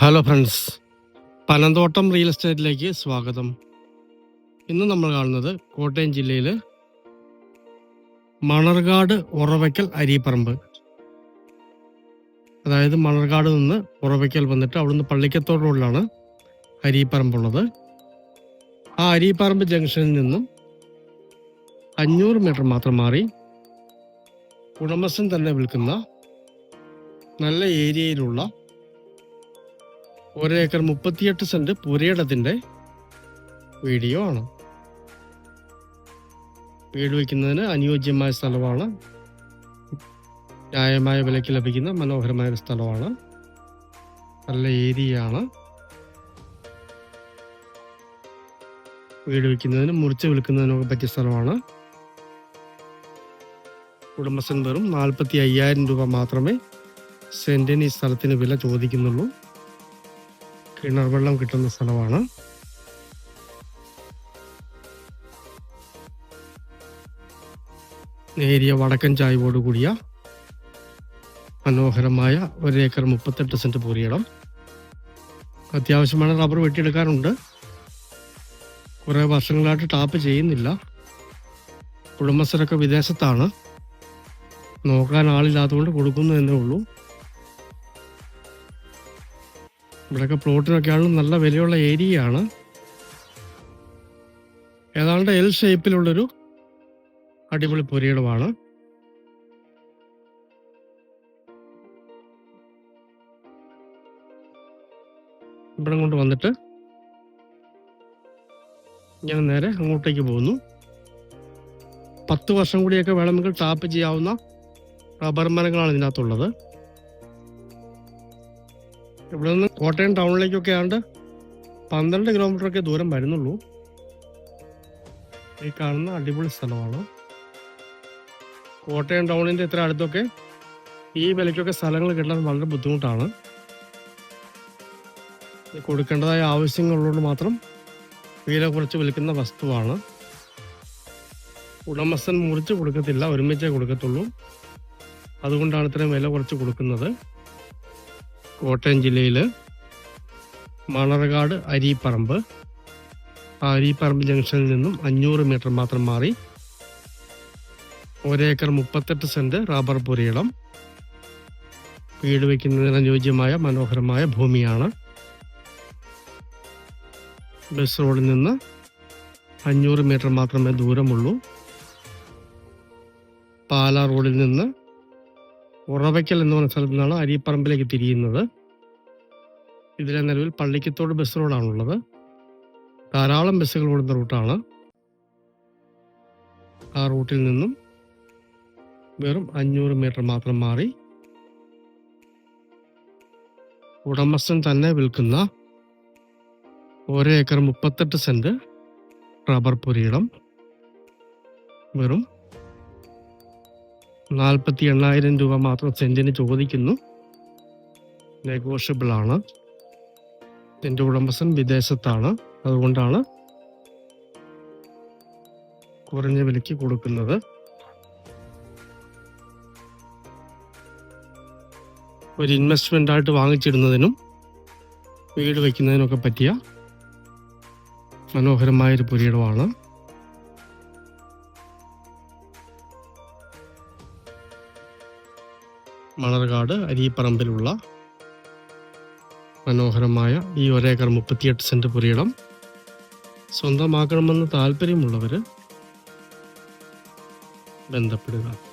Hello friends Panamthottam real എസ്റ്റേറ്റിലേക്ക് സ്വാഗതം. ഇന്ന് നമ്മൾ കാണുന്നത് കോട്ടയം ജില്ലയിൽ മണർകാട് ഉറവയ്ക്കൽ അരീപ്പറമ്പ്. അതായത് മണർകാട് നിന്ന് ഉറവയ്ക്കൽ വന്നിട്ട് അവിടുന്ന് പള്ളിക്കത്തോട് റോഡിലാണ് അരീപ്പറമ്പുള്ളത് ആ അരീപ്പറമ്പ് ജംഗ്ഷനിൽ നിന്നും അഞ്ഞൂറ് മീറ്റർ മാത്രം മാറി ഉടമസ്ഥൻ തന്നെ വിൽക്കുന്ന നല്ല ഏരിയയിലുള്ള ഒരേക്കർ മുപ്പത്തിയെട്ട് സെന്റ് പുരയിടത്തിന്റെ വീഡിയോ ആണ്. വീട് വയ്ക്കുന്നതിന് അനുയോജ്യമായ സ്ഥലമാണ്. ന്യായമായ വിലയ്ക്ക് ലഭിക്കുന്ന മനോഹരമായ ഒരു സ്ഥലമാണ്. നല്ല ഏരിയയാണ്. വീട് വയ്ക്കുന്നതിനും മുറിച്ച് വിൽക്കുന്നതിനൊക്കെ പറ്റിയ സ്ഥലമാണ്. ഉടമസ്ഥൻ വെറും നാൽപ്പത്തി അയ്യായിരം രൂപ മാത്രമേ സെന്റിന് ഈ സ്ഥലത്തിന് വില ചോദിക്കുന്നുള്ളൂ. കിണർ വെള്ളം കിട്ടുന്ന സ്ഥലമാണ്. നേരിയ വടക്കൻ ചായ്വോട് കൂടിയ മനോഹരമായ ഒരേക്കർ മുപ്പത്തെട്ട് സെന്റ് പൂരിയിടം അത്യാവശ്യമാണ് റബ്ബർ വെട്ടിയെടുക്കാറുണ്ട്. കുറേ വർഷങ്ങളായിട്ട് ടാപ്പ് ചെയ്യുന്നില്ല. കുടുംബസ്ഥരൊക്കെ വിദേശത്താണ്. നോക്കാൻ ആളില്ലാത്തതുകൊണ്ട് കൊടുക്കുന്നു എന്നേ ഉള്ളൂ. ഇവിടെയൊക്കെ പ്ലോട്ടിനൊക്കെയാണ് നല്ല വിലയുള്ള ഏരിയ ആണ് ഏതാണ്ട് എൽ ഷേപ്പിലുള്ളൊരു അടിപൊളി പുരയിടമാണ്. ഇവിടെ കൊണ്ട് വന്നിട്ട് ഞാൻ നേരെ അങ്ങോട്ടേക്ക് പോകുന്നു. പത്ത് വർഷം കൂടിയൊക്കെ വേണമെങ്കിൽ ടാപ്പ് ചെയ്യാവുന്ന റബ്ബർ മരങ്ങളാണ് ഇതിനകത്തുള്ളത്. ഇവിടെ നിന്ന് കോട്ടയം ടൗണിലേക്കൊക്കെ ആണ്ട് പന്ത്രണ്ട് കിലോമീറ്റർ ഒക്കെ ദൂരം വരുന്നുള്ളൂ. ഈ കാണുന്ന അടിപൊളി സ്ഥലമാണ്. കോട്ടയം ടൗണിന്റെ ഇത്ര അടുത്തൊക്കെ ഈ വിലയ്ക്കൊക്കെ സ്ഥലങ്ങൾ കിട്ടാൻ വളരെ ബുദ്ധിമുട്ടാണ്. കൊടുക്കേണ്ടതായ ആവശ്യങ്ങളുള്ളതുകൊണ്ട് മാത്രം വില കുറച്ച് വിൽക്കുന്ന വസ്തുവാണ്. ഉടമസ്ഥൻ മുറിച്ച് കൊടുക്കത്തില്ല ഒരുമിച്ചേ കൊടുക്കത്തുള്ളൂ. അതുകൊണ്ടാണ് ഇത്രയും വില കുറച്ച് കൊടുക്കുന്നത്. കോട്ടയം ജില്ലയിൽ മണർകാട് അരീപ്പറമ്പ്. ആ അരീപ്പറമ്പ് ജംഗ്ഷനിൽ നിന്നും അഞ്ഞൂറ് മീറ്റർ മാത്രം മാറി ഒരേക്കർ മുപ്പത്തെട്ട് സെന്റ് റബ്ബർ പുരയിടം. വീട് വയ്ക്കുന്നതിന് അനുയോജ്യമായ മനോഹരമായ ഭൂമിയാണ്. ബസ് റോഡിൽ നിന്ന് അഞ്ഞൂറ് മീറ്റർ മാത്രമേ ദൂരമുള്ളൂ. പാലാ റോഡിൽ നിന്ന് ഉറവയ്ക്കൽ എന്ന് പറഞ്ഞ സ്ഥലത്തു നിന്നാണ് അരിപ്പറമ്പിലേക്ക് തിരിയുന്നത്. ഇതിലെ നിലവിൽ പള്ളിക്കത്തോട് ബസ് റോഡാണുള്ളത് ധാരാളം ബസ്സുകൾ ഓടുന്ന റൂട്ടാണ് ആ റൂട്ടിൽ നിന്നും വെറും അഞ്ഞൂറ് മീറ്റർ മാത്രം മാറി ഉടമസ്ഥൻ തന്നെ വിൽക്കുന്ന ഒരേക്കർ മുപ്പത്തെട്ട് സെന്റ് റബ്ബർ പുരയിടം വെറും നാൽപ്പത്തി എണ്ണായിരം രൂപ മാത്രം സെന്റിന് ചോദിക്കുന്നു. നെഗോഷ്യബിൾ ആണ് എന്റെ ഉടമസ്ഥൻ വിദേശത്താണ്. അതുകൊണ്ടാണ് കുറഞ്ഞ വിലയ്ക്ക് കൊടുക്കുന്നത്. ഒരു ഇൻവെസ്റ്റ്മെന്റ് ആയിട്ട് വാങ്ങിച്ചിടുന്നതിനും വീട് വയ്ക്കുന്നതിനൊക്കെ പറ്റിയ മനോഹരമായൊരു പുരയിടമാണ്. മണർകാട് അരിപ്പറമ്പിലുള്ള മനോഹരമായ ഈ ഒരേക്കർ മുപ്പത്തിയെട്ട് സെന്റ് പുരയിടം. സ്വന്തമാക്കണമെന്ന് താല്പര്യമുള്ളവർ ബന്ധപ്പെടുക.